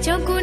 저구